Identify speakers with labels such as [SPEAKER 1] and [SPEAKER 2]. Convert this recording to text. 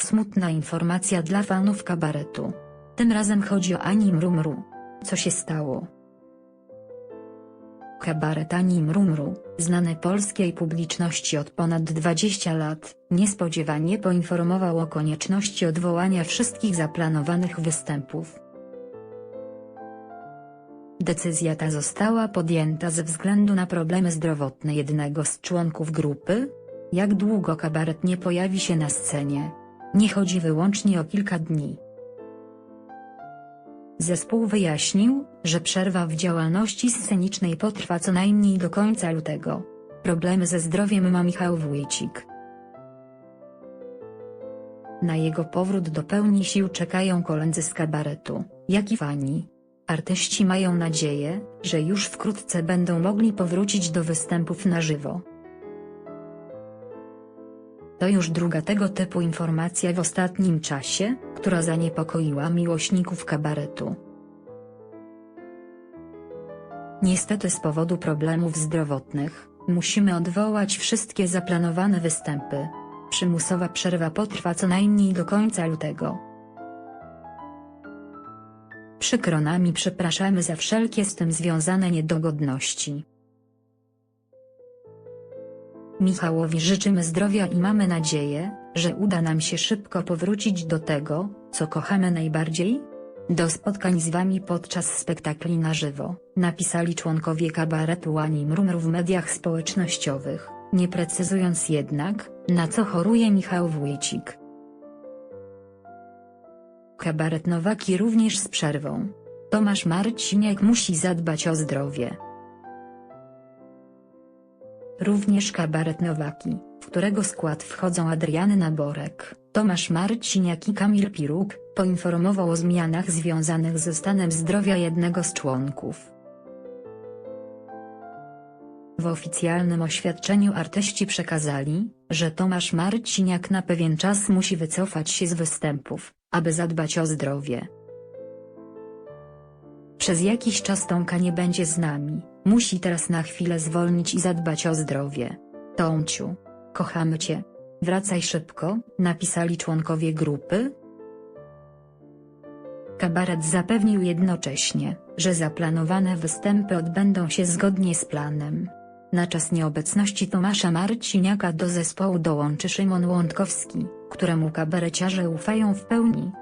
[SPEAKER 1] Smutna informacja dla fanów kabaretu. Tym razem chodzi o Ani Mrumru. Co się stało? Kabaret Ani Mrumru, znany polskiej publiczności od ponad 20 lat, niespodziewanie poinformował o konieczności odwołania wszystkich zaplanowanych występów. Decyzja ta została podjęta ze względu na problemy zdrowotne jednego z członków grupy. Jak długo kabaret nie pojawi się na scenie? Nie chodzi wyłącznie o kilka dni. Zespół wyjaśnił, że przerwa w działalności scenicznej potrwa co najmniej do końca lutego. Problemy ze zdrowiem ma Michał Wójcik. Na jego powrót do pełni sił czekają koledzy z kabaretu, jak i fani. Artyści mają nadzieję, że już wkrótce będą mogli powrócić do występów na żywo. To już druga tego typu informacja w ostatnim czasie, która zaniepokoiła miłośników kabaretu. Niestety z powodu problemów zdrowotnych, musimy odwołać wszystkie zaplanowane występy. Przymusowa przerwa potrwa co najmniej do końca lutego. Przykro nami przepraszamy za wszelkie z tym związane niedogodności. Michałowi życzymy zdrowia i mamy nadzieję, że uda nam się szybko powrócić do tego, co kochamy najbardziej? Do spotkań z Wami podczas spektakli na żywo, napisali członkowie kabaretu Ani Mrumr w mediach społecznościowych, nie precyzując jednak, na co choruje Michał Wójcik. Kabaret Nowaki również z przerwą. Tomasz Marciniak musi zadbać o zdrowie. Również kabaret Nowaki, w którego skład wchodzą Adrianna Borek, Tomasz Marciniak i Kamil Piruk, poinformował o zmianach związanych ze stanem zdrowia jednego z członków. W oficjalnym oświadczeniu artyści przekazali, że Tomasz Marciniak na pewien czas musi wycofać się z występów, aby zadbać o zdrowie. Przez jakiś czas Tomka nie będzie z nami, musi teraz na chwilę zwolnić i zadbać o zdrowie. Tomciu, kochamy Cię. Wracaj szybko, napisali członkowie grupy. Kabaret zapewnił jednocześnie, że zaplanowane występy odbędą się zgodnie z planem. Na czas nieobecności Tomasza Marciniaka do zespołu dołączy Szymon Łądkowski, któremu kabareciarze ufają w pełni.